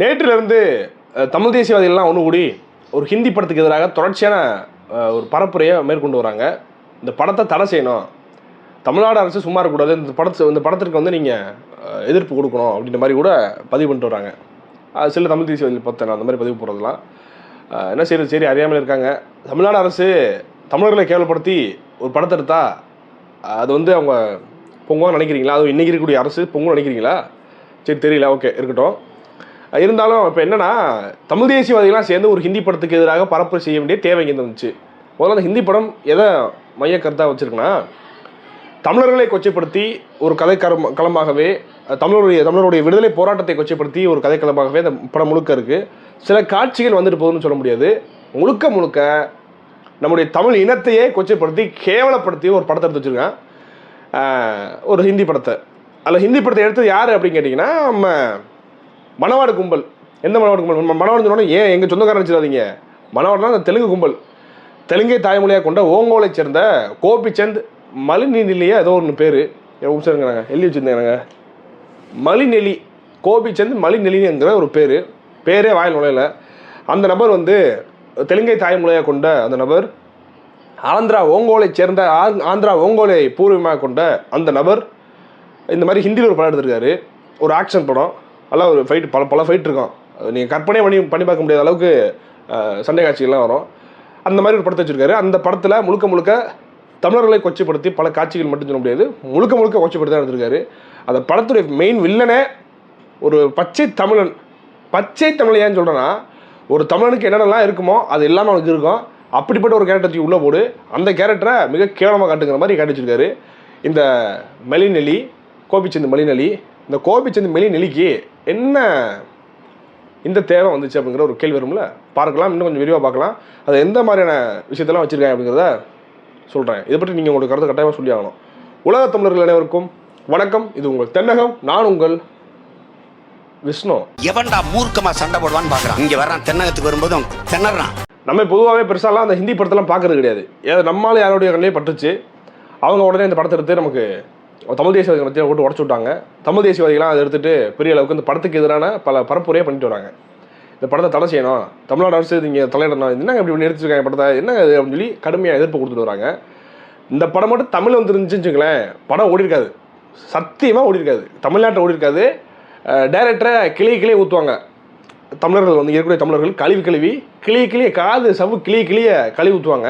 நேற்றிலிருந்து தமிழ் தேசியவாதிகள்லாம் ஒன்று கூடி ஒரு ஹிந்தி படத்துக்கு எதிராக தொடர்ச்சியான ஒரு பரப்புரையை மேற்கொண்டு வராங்க. இந்த படத்தை தடை செய்யணும். தமிழ்நாடு அரசு சும்மா இருக்கக்கூடாது. இந்த படத்து இந்த படத்திற்கு வந்து நீங்கள் எதிர்ப்பு கொடுக்கணும் அப்படின்ற மாதிரி கூட பதிவு பண்ணிட்டு வராங்க. சில தமிழ் தேசியவாதிகள் பார்த்தேன் அந்த மாதிரி பதிவு போடுறதுலாம் என்ன செய்யறது? சரி அறியாமல் இருக்காங்க. தமிழ்நாடு அரசு தமிழர்களை கேவலப்படுத்தி ஒரு படத்தை எடுத்தா அது வந்து அவங்க பொங்குவான்னு நினைக்கிறீங்களா? அதுவும் இன்றைக்கி இருக்கக்கூடிய அரசு பொங்குன்னு நினைக்கிறீங்களா? சரி தெரியல. ஓகே இருக்கட்டும். இருந்தாலும் இப்போ என்னென்னா தமிழ் தேசியவாதிகள்லாம் சேர்ந்து ஒரு ஹிந்தி படத்துக்கு எதிராக பரப்பு செய்ய வேண்டிய தேவை இங்கே வந்துச்சு முதல்ல அந்த ஹிந்தி படம் எதை மைய கருத்தாக வச்சுருக்குன்னா தமிழர்களை கொச்சைப்படுத்தி ஒரு கதை கரம் களமாகவே தமிழருடைய தமிழருடைய விடுதலை போராட்டத்தை கொச்சைப்படுத்தி ஒரு கதை களமாகவே அந்த படம் முழுக்க இருக்குது சில காட்சிகள் வந்துட்டு போகுதுன்னு சொல்ல முடியாது. முழுக்க முழுக்க நம்முடைய தமிழ் இனத்தையே கொச்சைப்படுத்தி கேவலப்படுத்தி ஒரு படத்தை எடுத்து வச்சுருக்கேன். ஒரு ஹிந்தி படத்தை. அதில் ஹிந்தி படத்தை எடுத்தது யார் அப்படின்னு கேட்டிங்கன்னா நம்ம மணவாடு கும்பல். எந்த மணவாடு கும்பல்? மணவாடு சொன்னோன்னே ஏன் எங்கள் சொந்தக்காரன் வச்சுடாதீங்க மணவாடுனா அந்த தெலுங்கு கும்பல். தெலுங்கை தாய்மொழியாக கொண்ட ஓங்கோலை சேர்ந்த கோபிச்சந்த் மலிநிலையா ஏதோ ஒன்று பேர். உச்சருங்கிறாங்க எழுதி வச்சுருந்தாங்க மலிநெலி கோபிச்சந்த் மலிநெலிங்கிற ஒரு பேர். பேரே வாயில் நுழையல. அந்த நபர் வந்து தெலுங்கை தாய்மொழியாக கொண்ட அந்த நபர் ஆந்திரா ஓங்கோலை சேர்ந்த ஆந்- ஆந்திரா ஓங்கோலை பூர்வீகமாக கொண்ட அந்த நபர் இந்த மாதிரி ஹிந்தியில் ஒரு படம் எடுத்திருக்காரு. ஒரு ஆக்ஷன் படம். நல்லா ஒரு ஃபைட் பல பல ஃபைட் இருக்கும். நீங்கள் கற்பனை பண்ணி பண்ணி பார்க்க முடியாத அளவுக்கு சண்டை காட்சிகள்லாம் வரும். அந்த மாதிரி ஒரு படத்தை வச்சுருக்காரு. அந்த படத்தில் முழுக்க முழுக்க தமிழர்களை கொச்சைப்படுத்தி பல காட்சிகள் மட்டும் சொல்ல முடியாது. முழுக்க முழுக்க கொச்சைப்படுத்தி தான் எடுத்திருக்காரு. அந்த படத்துடைய மெயின் வில்லனே ஒரு பச்சை தமிழன். பச்சை தமிழன் ஏன்னு சொல்கிறேன்னா ஒரு தமிழனுக்கு என்னென்னலாம் இருக்குமோ அது எல்லாமே அவனுக்கு இருக்கும். அப்படிப்பட்ட ஒரு கேரக்டர் தூக்கி உள்ளே போடு. அந்த கேரக்டரை மிக கேவலமாக காட்டுங்கிற மாதிரி காட்டி இந்த மெலிநெலி கோபிச்சந்த் மெலிநெலி இந்த கோபிச்சந்த் மெலிநெலிக்கு என்ன இந்த தேவை வந்துச்சு அப்படிங்கிற ஒரு கேள்வி வரும்ல? பார்க்கலாம் இன்னும் கொஞ்சம் விரிவாக பார்க்கலாம். அது எந்த மாதிரியான விஷயத்தெல்லாம் வச்சுருக்காங்க அப்படிங்கிறத சொல்கிறேன் இதை பற்றி நீங்கள் உங்களுக்கு கருத்து கட்டாயமாக சொல்லி ஆகணும். உலக தமிழர்கள் அனைவருக்கும் வணக்கம். இது உங்கள் தென்னகம் நான் உங்கள் விஷ்ணு. எவன்டா மூர்க்கமா சண்டை போடுவான்னு பாக்குறான். இங்க வர்றான் தென்னகத்துக்கு வரும்போதும் திணறான். நம்ம பொதுவாகவே பெருசாலாம் அந்த ஹிந்தி படத்தெல்லாம் பார்க்கறது கிடையாது. ஏதோ நம்மளால யாருடைய கண்ணிலே பட்டுச்சு. அவங்க உடனே இந்த படத்தை எடுத்து நமக்கு தமிழ் தேசியவாதிகள் மத்தியில் போட்டு உடச்சு விட்டாங்க. தமிழ் தேசியவாதிகளாம் அதை எடுத்துட்டு பெரிய அளவுக்கு இந்த படத்துக்கு எதிரான பல பரப்புரையாக பண்ணிட்டு வராங்க. இந்த படத்தை தடை செய்யணும். தமிழ்நாடு அரசு இங்கே தலையிடணும். என்னங்க இப்படி பண்ணி எடுத்துருக்காங்க படத்தை? என்னங்க இது அப்படின்னு சொல்லி கடுமையாக எதிர்ப்பு கொடுத்துட்டு வராங்க. இந்த படம் மட்டும் தமிழ் வந்துருந்துச்சுன்னு வச்சுங்களேன் படம் ஓடி இருக்காது. சத்தியமாக ஓடி இருக்காது. தமிழ்நாட்டில் ஓடி இருக்காது. டேரக்டரை கிளி கிளி ஊற்றுவாங்க தமிழர்கள் வந்து இருக்கக்கூடிய தமிழர்கள் கழுவி கழுவி கிளிய கிளிய காது சவு கிளிய கிளிய கழுவி ஊற்றுவாங்க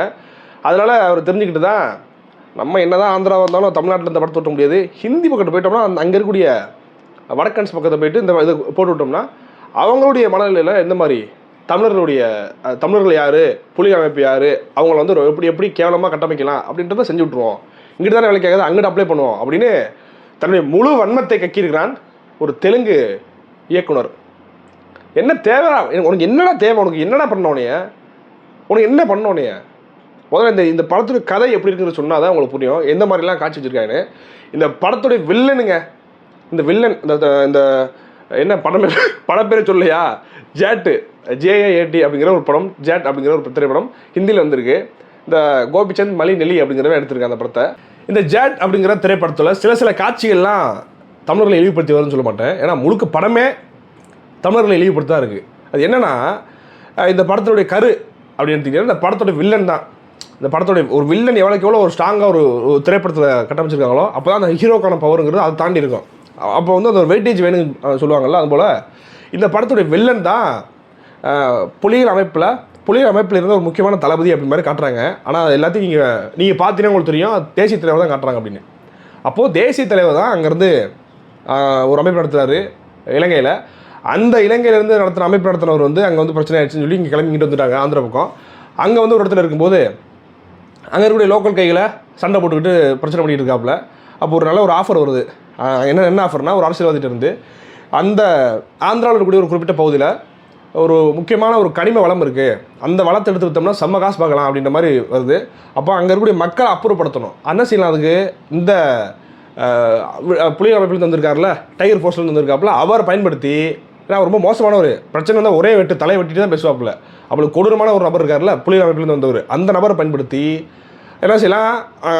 அதனால் அவர் தெரிஞ்சுக்கிட்டு தான் நம்ம என்னதான் ஆந்திரா வந்தாலும் தமிழ்நாட்டில் இந்த படத்தை ஓட்ட முடியாது. ஹிந்தி பக்கத்து போயிட்டோம்னா அந்த அங்கே இருக்கக்கூடிய வடக்கன்ஸ் பக்கத்தை போயிட்டு இந்த இது போட்டு விட்டோம்னா அவங்களுடைய மனநிலையில் எந்த மாதிரி? தமிழர்களுடைய தமிழர்கள் யார்? புலி அமைப்பு யார்? அவங்கள வந்து எப்படி எப்படி கேவலமாக கட்டமைக்கலாம் அப்படின்றத செஞ்சு விட்ருவோம் இங்கிட்டு தானே வேலை கேட்காது அங்கிட்டு அப்ளை பண்ணுவோம் அப்படின்னு தன்னுடைய முழு வன்மத்தை கக்கியிருக்கிறான் ஒரு தெலுங்கு இயக்குனர். என்ன தேவை? உனக்கு என்னடா தேவை? உனக்கு என்னடா பண்ண உனைய? உனக்கு என்ன பண்ண முதல்ல இந்த இந்த படத்துடைய கதை எப்படி இருக்குன்னு சொன்னால் தான் உங்களுக்கு புரியும். எந்த மாதிரிலாம் காட்சி வச்சுருக்காங்கன்னு. இந்த படத்துடைய வில்லனுங்க. இந்த வில்லன் இந்த இந்த- என்ன படம் பேர்? படம் பேர் சொல்லையா ஜேட்டு ஜேஏஏடி அப்படிங்கிற ஒரு படம் ஜேட் அப்படிங்கிற ஒரு திரைப்படம் ஹிந்தியில் வந்திருக்கு. இந்த கோபிச்சந்த் மலி நெல்லி அப்படிங்கிறவன் எடுத்திருக்காங்க அந்த படத்தை. இந்த ஜேட் அப்படிங்கிற திரைப்படத்தில் சில சில காட்சிகள்லாம் தமிழர்களை இழிவுபடுத்தி வரும்னு சொல்ல மாட்டேன். ஏன்னா முழுக்க படமே தமிழர்களை இழிவுபடுத்தி தான் இருக்குது அது என்னென்னா இந்த படத்துடைய கரு அப்படின்னு எடுத்திங்கன்னா இந்த படத்தோட வில்லன் தான். இந்த படத்துடைய ஒரு வில்லன் எவ்வளோக்கு எவ்வளோ ஒரு ஸ்ட்ராங்காக ஒரு திரைப்படத்தில் கட்டமைச்சிருக்காங்களோ அப்போ தான் அந்த ஹீரோக்கான பவருங்கிறது அதை தாண்டி இருக்கும். அப்போ வந்து அந்த ஒரு வெயிட்டேஜ் வேணும் சொல்லுவாங்கள்ல அதுபோல் இந்த படத்துடைய வில்லன் தான் புலிகள் அமைப்பில் புலிகள் அமைப்பில் இருந்த ஒரு முக்கியமான தளபதி அப்படி மாதிரி காட்டுறாங்க. ஆனால் அது எல்லாத்தையும் நீங்கள் நீங்கள் பார்த்தீங்கன்னா உங்களுக்கு தெரியும் தேசிய தலைவர் தான் காட்டுறாங்க அப்படின்னு. அப்போது தேசிய தலைவர் தான் அங்கேருந்து ஒரு அமைப்பு நடத்துகிறாரு இலங்கையில். அந்த இலங்கையிலேருந்து நடத்துகிற அமைப்பு நடத்தினவர் வந்து அங்கே வந்து பிரச்சனை ஆயிடுச்சுன்னு சொல்லி இங்கே கிளம்பிக்கிட்டு வந்துட்டாங்க ஆந்திர பக்கம். அங்கே வந்து ஒரு இடத்துல இருக்கும்போது அங்கே இருக்கக்கூடிய லோக்கல் கைகளை சண்டை போட்டுக்கிட்டு பிரச்சனை பண்ணிகிட்டு இருக்காப்புல. அப்போ ஒரு நல்ல ஒரு ஆஃபர் வருது. என்ன என்ன ஆஃபர்னால் ஒரு அரசியல்வாதிகிட்ட இருந்து அந்த ஆந்திராவில் இருக்கக்கூடிய ஒரு குறிப்பிட்ட பகுதியில் ஒரு முக்கியமான ஒரு கனிம வளம் இருக்குது அந்த வளத்தை எடுத்து விற்றோம்னா செம்ம காசு பார்க்கலாம் அப்படின்ற மாதிரி வருது. அப்போ அங்கே இருக்கக்கூடிய மக்களை அப்புறப்படுத்தணும். என்ன செய்யலாம் அதுக்கு இந்த ஆஹ், புலிகள் அமைப்பில் வந்திருக்காருல டைகர் ஃபோர்ஸ்லேருந்து வந்திருக்காப்புல அவர் பயன்படுத்தி ஏன்னா ரொம்ப மோசமான ஒரு பிரச்சனை வந்தால் ஒரே வெட்டு தலை வெட்டிட்டு தான் பேசுவாப்புல. அவளுக்கு கொடூரமான ஒரு நபர் இருக்கார்ல புலிகள் அமைப்பிலேருந்து வந்தவர். அந்த நபரை பயன்படுத்தி என்ன செய்யலாம்?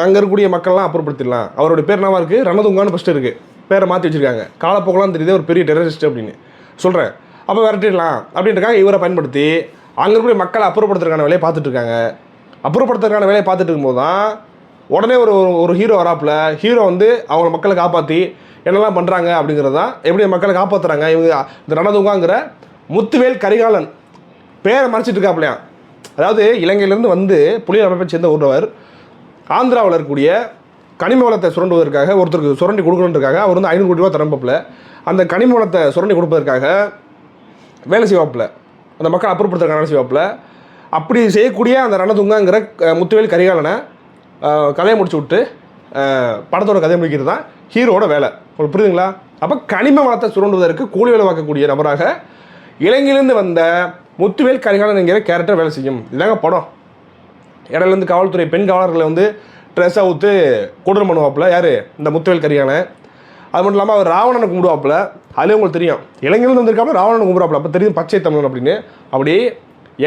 அங்கே இருக்கக்கூடிய மக்கள்லாம் அப்புறப்படுத்திடலாம். அவருடைய பேர் என்னவா இருக்குது ரணதுங்கான்னு ஃபஸ்ட்டு இருக்குது பேரை மாற்றி வச்சிருக்காங்க. காலப்போக்கெல்லாம் தெரியுது ஒரு பெரிய டெரரிஸ்ட் அப்படின்னு. சொல்கிறேன் அப்போ விரட்டிடலாம். அப்படின்றக்காக இவரை பயன்படுத்தி அங்கே இருக்கக்கூடிய மக்களை அப்புறப்படுத்துறதுக்கான வேலையை பார்த்துட்ருக்காங்க அப்புறப்படுத்துறதுக்கான வேலையை பார்த்துட்டு இருக்கும்போது தான் உடனே ஒரு ஒரு- ஒரு ஹீரோ வராப்புல ஹீரோ வந்து அவங்க மக்களை காப்பாற்றி என்னெல்லாம் பண்ணுறாங்க அப்படிங்கிறது தான். எப்படி மக்களை காப்பாற்றுறாங்க இவங்க இந்த ரணதுங்காங்கிற முத்துவேல் கரிகாலன் பேரை மறைச்சிட்டு இருக்காப்லையா அதாவது இலங்கையிலேருந்து வந்து புலிகள் அமைப்பை சேர்ந்த ஒருவர் ஆந்திராவில் இருக்கக்கூடிய கனிம வளத்தை சுரண்டுவதற்காக ஒருத்தருக்கு சுரண்டி கொடுக்கணுன்றக்காக அவர் வந்து ஐநூறு கோடி ரூபா தரம்பப்பில். அந்த கனிம வளத்தை சுரண்டி கொடுப்பதற்காக வேலை செய்வாப்புல. அந்த மக்கள் அப்புறப்படுத்துறதுக்கான வேலை செய்வாப்புல. அப்படி செய்யக்கூடிய அந்த ரணதுங்காங்கிற முத்துவேல் கரிகாலனை கதையை முடிச்சு விட்டு படத்தோட கதையை முடிக்கிறது தான் ஹீரோட வேலை. உங்களுக்கு புரியுதுங்களா? அப்போ கனிம வளத்தை சுரண்டுவதற்கு கூலி வேலை பார்க்கக்கூடிய நபராக இலங்கையிலேருந்து வந்த முத்துவேல் கரிகாலன் என்கிற கேரக்டர் வேலை செய்யும். இதாங்க படம். இடையிலேருந்து காவல்துறை பெண் காவலர்களை வந்து ட்ரெஸ் அவுத்து கொடூரம் பண்ணுவாப்புல. யார்? இந்த முத்துவேல் கரிகாலன். அது மட்டும் இல்லாமல் அவர் ராவணனை கும்பிடுவாப்புல. அதுலேயும் உங்களுக்கு தெரியும். இளைஞர்கள் வந்திருக்காமல் ராவணனை கும்பிடுவாப்பில். அப்போ தெரியும் பச்சை தமிழன் அப்படின்னு. அப்படி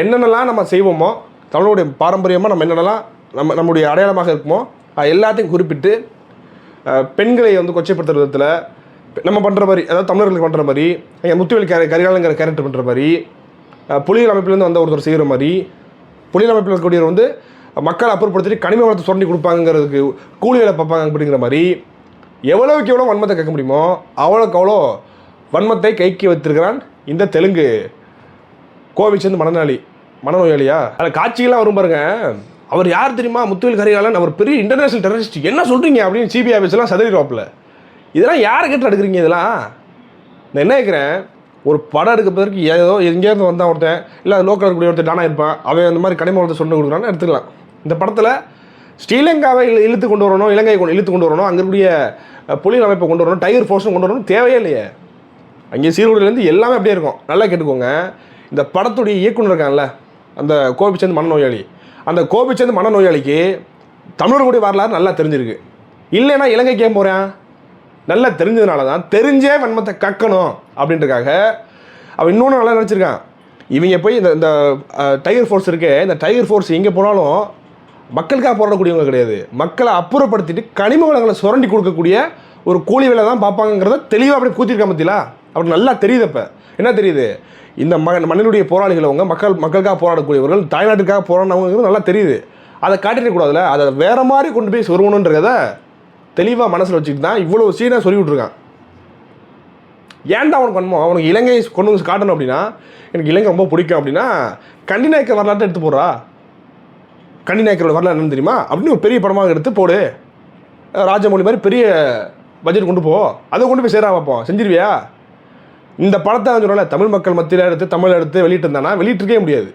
என்னென்னலாம் நம்ம செய்வோமோ தமிழோடைய பாரம்பரியமாக நம்ம என்னென்னலாம் நம்ம நம்முடைய அடையாளமாக இருக்குமோ? அது எல்லாத்தையும் குறிப்பிட்டு பெண்களை வந்து கொச்சைப்படுத்துற விதத்தில் நம்ம பண்ணுற மாதிரி அதாவது தமிழர்களுக்கு பண்ணுற மாதிரி எங்கள் முத்துவேல் கே கரிகாலங்கிற கேரக்டர் பண்ணுற மாதிரி புலிகள் அமைப்புலேருந்து வந்த ஒருத்தர் செய்கிற மாதிரி புலிகள் அமைப்பில் இருக்கக்கூடியவர் வந்து மக்களை அப்புறப்படுத்திட்டு கனிம வளத்தை சுரண்டி கொடுப்பாங்கிறதுக்கு கூலி வேலை பார்ப்பாங்க அப்படிங்கிற மாதிரி எவ்வளோக்கு எவ்வளோ வன்மத்தை கேட்க முடியுமோ அவ்வளோக்கு அவ்வளோ வன்மத்தை கைக்கு வைத்திருக்கிறான் இந்த தெலுங்கு கோவை சேர்ந்து மனநோயாளி மனநோயாளியா? அதில் காட்சிகள்லாம் வரும் பாருங்கள் அவர் யார் தெரியுமா? முத்துவேல் கரிகாலன் அவர் பெரிய இன்டர்நேஷனல் டெரரிஸ்ட் என்ன சொல்கிறீங்க அப்படின்னு சிபிஐ ஆஃபீஸ்லாம் சதறிடுவாப்புல. இதெல்லாம் யாரை கேட்டு எடுக்கிறீங்க இதெல்லாம்? நான் என்ன கேட்குறேன் ஒரு படம் எடுக்கிறதுக்கு ஏதோ எங்கேயிருந்து வந்தான் ஒருத்தன் இல்லை லோக்கல் இருக்கக்கூடிய ஒருத்தர் டானா இருப்பான் அவன் அந்த மாதிரி கனிம வளத்தை சொன்ன கொடுக்குறான்னு எடுத்துக்கலாம். இந்த படத்தில் ஸ்ரீலங்காவை இழு இழுத்து கொண்டு வரணும் இலங்கையை கொண்டு இழுத்து கொண்டு வரணும் அங்கே இருக்கக்கூடிய புலிகள் அமைப்பை கொண்டு வரணும் டைகர் ஃபோர்ஸும் கொண்டு வரணும் தேவையே இல்லையே. அங்கே சீர்குடியிலேருந்து எல்லாமே அப்படியே இருக்கும். நல்லா கேட்டுக்கோங்க. இந்த படத்துடைய இயக்குனர் இருக்காங்கல்ல அந்த கோபிச்சந்த் மனநோயாளி. அந்த கோபிச்சந்த் மனநோயாளிக்கு தமிழர்களுடைய வரலாறு நல்லா தெரிஞ்சிருக்கு. இல்லைன்னா இலங்கைக்கு ஏன் போகிறேன் நல்லா தெரிஞ்சதுனால தான் தெரிஞ்சே வன்மத்தை கக்கணும் அப்படின்றக்காக அவன் இன்னொன்று நல்லா நினச்சிருக்கான். இவங்க போய் இந்த இந்த டைகர் ஃபோர்ஸ் இருக்கே இந்த டைகர் ஃபோர்ஸ் எங்கே போனாலும் மக்களுக்காக போராடக்கூடியவங்க கிடையாது. மக்களை அப்புறப்படுத்திட்டு கனிம வளங்களை சுரண்டி கொடுக்கக்கூடிய ஒரு கூலி வேலை தான் பார்ப்பாங்கிறத தெளிவாக அப்படி கூத்திருக்கா மத்தியிலா அப்படி நல்லா தெரியுது அப்போ என்ன தெரியுது? இந்த ம மண்ணினுடைய போராளிகள் அவங்க மக்கள் மக்களுக்காக போராடக்கூடியவர்கள் தாய்நாட்டுக்காக போராடினவங்கிறது நல்லா தெரியுது. அதை காட்டிடக்கூடாதுல அதை வேறு மாதிரி கொண்டு போய் சொருகணுன்றத தெளிவாக மனசில் வச்சுக்கிட்டு தான் இவ்வளோ சீனாக சொல்லி விட்ருக்கான் ஏன்டா அவனுக்கு வன்மம்? அவனுக்கு இலங்கை கொண்டு வந்து காட்டணும் அப்படின்னா எனக்கு இலங்கை ரொம்ப பிடிக்கும் அப்படின்னா கண்டிநாயக்க வரலாற்றை எடுத்து போடுறா. கண்டிநாயக்கரோட வரலாறு என்னன்னு தெரியுமா? அப்படின்னு ஒரு பெரிய படமாக எடுத்து போடு. ராஜமௌழி மாதிரி பெரிய பட்ஜெட் கொண்டு போ. அதை கொண்டு போய் சேரா வைப்போம் செஞ்சிருவியா? இந்த படத்தை சொன்னால தமிழ் மக்கள் மத்தியில் எடுத்து தமிழ் எடுத்து வெளியிட்டு இருந்தானா வெளியிட்டிருக்கவே முடியாது.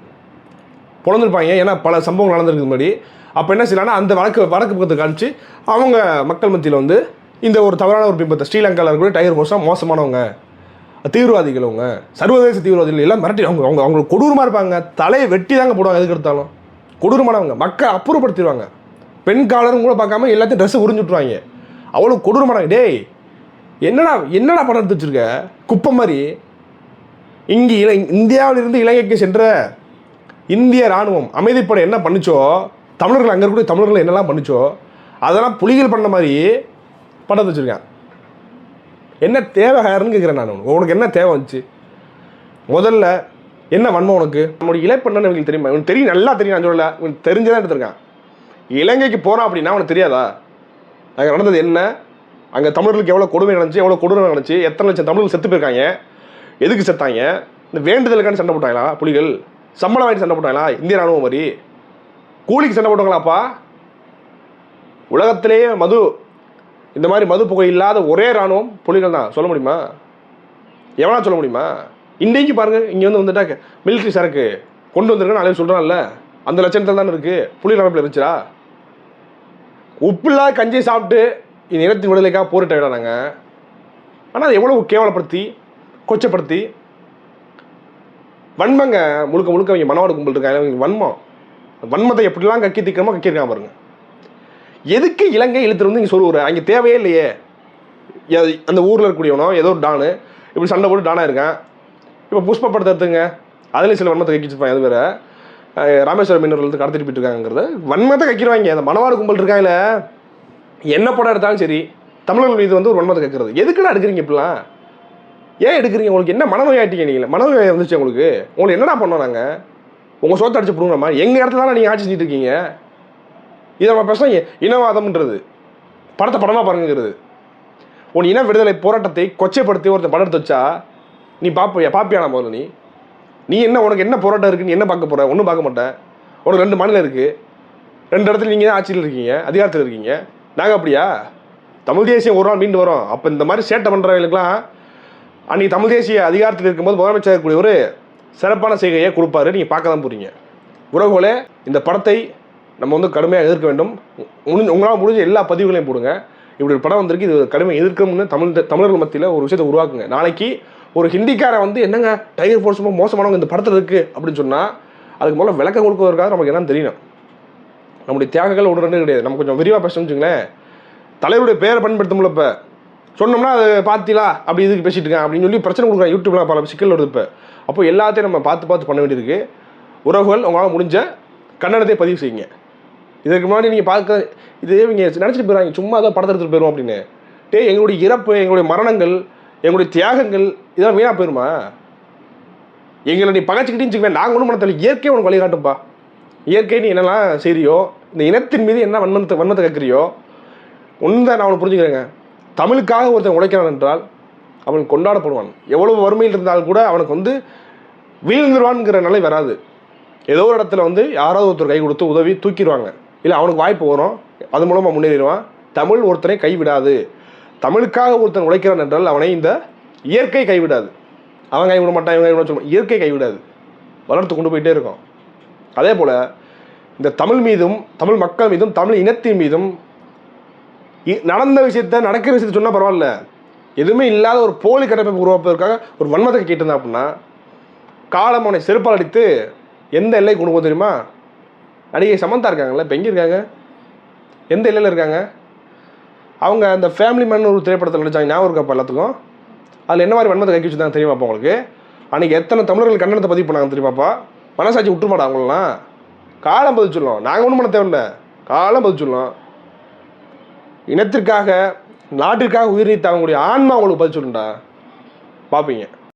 பிறந்திருப்பாங்க ஏன்னா பல சம்பவங்கள் நடந்திருக்கு முன்னாடி. அப்போ என்ன செய்யலாம்னா அந்த வழக்கு வழக்கு பக்கத்தை காமிச்சு அவங்க மக்கள் மத்தியில் வந்து இந்த ஒரு தவறான ஒரு பிம்பத்தை ஸ்ரீலங்காவில் இருக்கக்கூடிய டைகர் ஃபோர்ஸாக மோசமானவங்க தீவிரவாதிகள் அவங்க சர்வதேச தீவிரவாதிகள் எல்லாம் மிரட்டி அவங்க அவங்க அவங்களுக்கு கொடூரமாக இருப்பாங்க. தலையை வெட்டி தாங்க போடுவாங்க எதுக்கு எடுத்தாலும். கொடூரமானவங்க. மக்கள் அப்புறப்படுத்திடுவாங்க. பெண் காலரும் கூட பார்க்காம எல்லாத்தையும் ட்ரெஸ்ஸை உறிஞ்சு விட்ருவாங்க அவ்வளோ கொடூரமானவங்க. டேய் என்னடா என்னடா படம் எடுத்து வச்சிருக்க? குப்பை மாதிரி. இங்கே இல இந்தியாவிலிருந்து இலங்கைக்கு சென்ற இந்திய ராணுவம் அமைதிப்படை என்ன பண்ணுச்சோ தமிழர்கள் அங்கே இருக்கக்கூடிய தமிழர்கள் என்னெல்லாம் பண்ணுச்சோ அதெல்லாம் புலிகள் பண்ண மாதிரி படம் எடுத்து என்ன தேவை ஹேர்னு கேட்குறேன் நான் உனக்கு. என்ன தேவை வந்துச்சு? முதல்ல என்ன வன்மம் உனக்கு? நம்மளுடைய இலைப்பண்ணு இவங்களுக்கு தெரியுமா? இவனுக்கு தெரியும் நல்லா தெரியும் நான் சொல்லல. இவனுக்கு தெரிஞ்சதான் எடுத்திருக்கான். இலங்கைக்கு போகிறான் அப்படின்னா அவனுக்கு தெரியாதா? அங்கே நடந்தது என்ன? அங்கே தமிழர்களுக்கு எவ்வளோ கொடுமை நடந்துச்சு எவ்வளோ கொடூரம் நடந்துச்சு எத்தனை லட்சம் தமிழர்கள் செத்து போயிருக்காங்க எதுக்கு செத்தாங்க இந்த வேண்டுதலுக்கான சண்டை போட்டாங்களா புலிகள்? சம்பளம் வாங்கி சண்டை போட்டாங்களா இந்திய ராணுவம் மாதிரி? கூலிக்கு சண்டை போட்டாங்களாப்பா? உலகத்திலேயே மது இந்த மாதிரி மது புகை இல்லாத ஒரே ராணுவம் புலிகள் தான். சொல்ல முடியுமா? எவனா சொல்ல முடியுமா? இன்றைக்கு பாருங்கள் இங்கே வந்து வந்துட்டா மிலிட்ரி சரக்கு கொண்டு வந்திருக்கேன்னு அலைய சொல்கிறான்ல அந்த லட்சணத்தில் தானே இருக்குது புலிகள் அமைப்பில் இருந்துச்சா உப்பில்லாத கஞ்சி சாப்பிட்டு இந்த இனத்தின் விடுதலைக்காக போரிட்ட இடம் நாங்கள் ஆனால் அதை எவ்வளோ கேவலப்படுத்தி கொச்சப்படுத்தி வன்மங்க முழுக்க முழுக்க அவங்க மனவாடு கும்பிட்டு இருக்காங்க. அவங்க வன்மம். வன்மத்தை எப்படிலாம் கக்கி தீக்கிரமாக கக்கியிருக்காங்க பாருங்க. எதுக்கு இலங்கை இழுத்துட்டு வந்து இங்கே சொல்லுவார்? அங்கே தேவையே இல்லையே. அந்த ஊரில் இருக்கக்கூடியவனோ ஏதோ ஒரு டானு இப்படி சண்டை போட்டு டானாக இருக்கான். இப்போ புஷ்ப படத்தை எடுத்துங்க அதுலேயும் சில வன்மத்தை கக்கிச்சிருப்பாங்க அது வேறு. ராமேஸ்வரம் மீனவர்கள் வந்து கடத்திட்டு போயிட்டு இருக்காங்கிறது வன்மத்தை கக்கிடுவாங்க. அந்த மனவாடு கும்பல் இருக்காங்களே. என்ன படம் எடுத்தாலும் சரி தமிழர்கள் மீது வந்து ஒரு வன்மத்தை கேட்கறது. எதுக்குடா எடுக்கிறீங்க இப்படிலாம்? ஏன் எடுக்கிறீங்க? உங்களுக்கு என்ன மனநோய் ஆகிட்டீங்க நீங்கள் மனநோய் வந்துச்சு உங்களுக்கு? உங்களுக்கு என்னடா பண்ணோம் நாங்கள் உங்கள் சோத்த அடிச்சு பிடுங்கணுமா எங்கள் இடத்துல நீங்கள் ஆட்சி செஞ்சுட்டு இருக்கீங்க? இதை நம்ம பேசுகிறோம் இனவாதம்ன்றது. படத்தை படமாக பாருங்கிறது. உன் இன விடுதலை போராட்டத்தை கொச்சைப்படுத்தி ஒருத்தன் படம் எடுத்து வச்சா நீ பாப்பியா? பாப்பியானா முதல்ல நீ. நீ என்ன உனக்கு என்ன போராட்டம் இருக்குன்னு என்ன பார்க்க போகிற ஒன்றும் பார்க்க மாட்டேன் உனக்கு ரெண்டு மாநிலம் இருக்குது ரெண்டு இடத்துல நீங்கள் தான் ஆட்சியில் இருக்கீங்க அதிகாரத்தில் இருக்கீங்க. நாங்கள் அப்படியா தமிழ் தேசியம் ஒரு நாள் மீண்டு வரோம். அப்போ இந்த மாதிரி சேட்டை பண்ணுறவங்களுக்குலாம் அன்றைக்கி தமிழ் தேசிய அதிகாரத்தில் இருக்கும்போது முதலமைச்சர் இருக்கக்கூடிய ஒரு சிறப்பான செய்கையை கொடுப்பாரு. நீங்கள் பார்க்க தான் போகிறீங்க உறவுகளே இந்த படத்தை நம்ம வந்து கடுமையாக எதிர்க்க வேண்டும். முடிஞ்ச உங்களால் முடிஞ்ச எல்லா பதிவுகளையும் போடுங்க. இப்படி ஒரு படம் வந்திருக்கு இது கடுமையாக எதிர்க்கணும்னு தமிழ் தமிழர்கள் மத்தியில் ஒரு விஷயத்தை உருவாக்குங்க. நாளைக்கு ஒரு ஹிந்திக்காரன் வந்து என்னங்க டைகர் ஃபோர்ஸ் மோசமானவங்க இந்த படத்தில் இருக்குது அப்படின்னு சொன்னால் அதுக்கு முதல்ல விளக்கம் கொடுக்கறதுக்காக நமக்கு என்னன்னு தெரியணும். நம்முடைய தியாகங்கள் ஒன்று ரெண்டு கிடையாது. நம்ம கொஞ்சம் விரிவாக பேசணும்னு வச்சுங்களேன் தலைவருடைய பேரை பயன்படுத்த முடியல இப்போ சொன்னோம்னா அது பார்த்தீங்களா அப்படி இதுக்கு பேசிட்டு இருக்கேன் அப்படின்னு சொல்லி பிரச்சனை கொடுக்குறாங்க. யூடியூப்ல பல சிக்கல் வருது இப்போ. அப்போ எல்லாத்தையும் நம்ம பார்த்து பார்த்து பண்ண வேண்டியிருக்கு. உறவுகள் உங்களால் முடிஞ்ச கன்னடத்தை பதிவு செய்யுங்க. இதற்கு முன்னாடி நீங்கள் பார்க்க இது இவங்க நினச்சிட்டு போயிடுறாங்க சும்மா ஏதோ படத்தை எடுத்துகிட்டு போயிடும் அப்படின்னு. டே எங்களுடைய இறப்பு எங்களுடைய மரணங்கள் எங்களுடைய தியாகங்கள் இதெல்லாம் வீணாக போயிருமா? எங்களை நீ பகச்சிக்கிட்டே நாங்கள் ஒன்றும் பண்ண தெரியல இயற்கை உனக்கு வழிகாட்டும்பா. இயற்கை நீ என்னெல்லாம் செய்கிறியோ இந்த இனத்தின் மீது என்ன வன்மத்தை வன்மத்தை கேட்குறியோ ஒன்று நான் அவனை புரிஞ்சுக்கிறேங்க. தமிழுக்காக ஒருத்தன் உழைக்கிறான் என்றால் அவன் கொண்டாடப்படுவான். எவ்வளவு வறுமையில் இருந்தாலும் கூட அவனுக்கு வந்து வீழ்ந்துருவான்ங்கிற நிலை வராது. ஏதோ ஒரு இடத்துல வந்து யாராவது ஒருத்தர் கை கொடுத்து உதவி தூக்கிடுவாங்க. இல்லை அவனுக்கு வாய்ப்பு வரும். அது மூலமாக முன்னேறிடுவான். தமிழ் ஒருத்தனை கைவிடாது. தமிழுக்காக ஒருத்தன் உழைக்கிறான் என்றால் அவனை இந்த இயற்கை கைவிடாது. அவன் கைவிட மாட்டான் இவன் கைவிட சொல்ல இயற்கை கைவிடாது. வளர்த்து கொண்டு போயிட்டே இருக்கும். அதே போல் இந்த தமிழ் மீதும் தமிழ் மக்கள் மீதும் தமிழ் இனத்தின் மீதும் இ- நடந்த விஷயத்த நடக்கிற விஷயத்த சொன்னால் பரவாயில்ல. எதுவுமே இல்லாத ஒரு போலி கட்டமைப்பு உருவாக்குவதற்காக ஒரு வன்மத்தை கேட்டிருந்தா அப்படின்னா காலம் அவனை செருப்பால் அடித்து எந்த எல்லை கொண்டு போக தெரியுமா? நடிகை சமந்தா இருக்காங்கல்ல இப்போ எங்கே இருக்காங்க? எந்த எல்லையில் இருக்காங்க? அவங்க அந்த ஃபேமிலி மேன் ஒரு திரைப்படத்தில் நடிச்சாங்க ஞாபகம் இருக்கப்போ எல்லாத்துக்கும்? அதில் என்ன மாதிரி வன்மத்தை கை வச்சுருந்தாங்க தெரியுமாப்பா உங்களுக்கு? அன்றைக்கி எத்தனை தமிழர்கள் கன்னடத்தை பதிவு பண்ணாங்க தெரியுமாப்பா மனசாட்சி விட்டுருமாடா அவங்களாம் காலம் பதில் சொல்லும் நாங்கள் ஒன்றும் பண்ண தேவையில்ல. காலம் பதில் சொல்லும் இனத்திற்காக நாட்டிற்காக உயிர் நீத்த அவங்களுடைய ஆன்மா அவங்களுக்கு பதில் சொல்லுண்டா பார்ப்பீங்க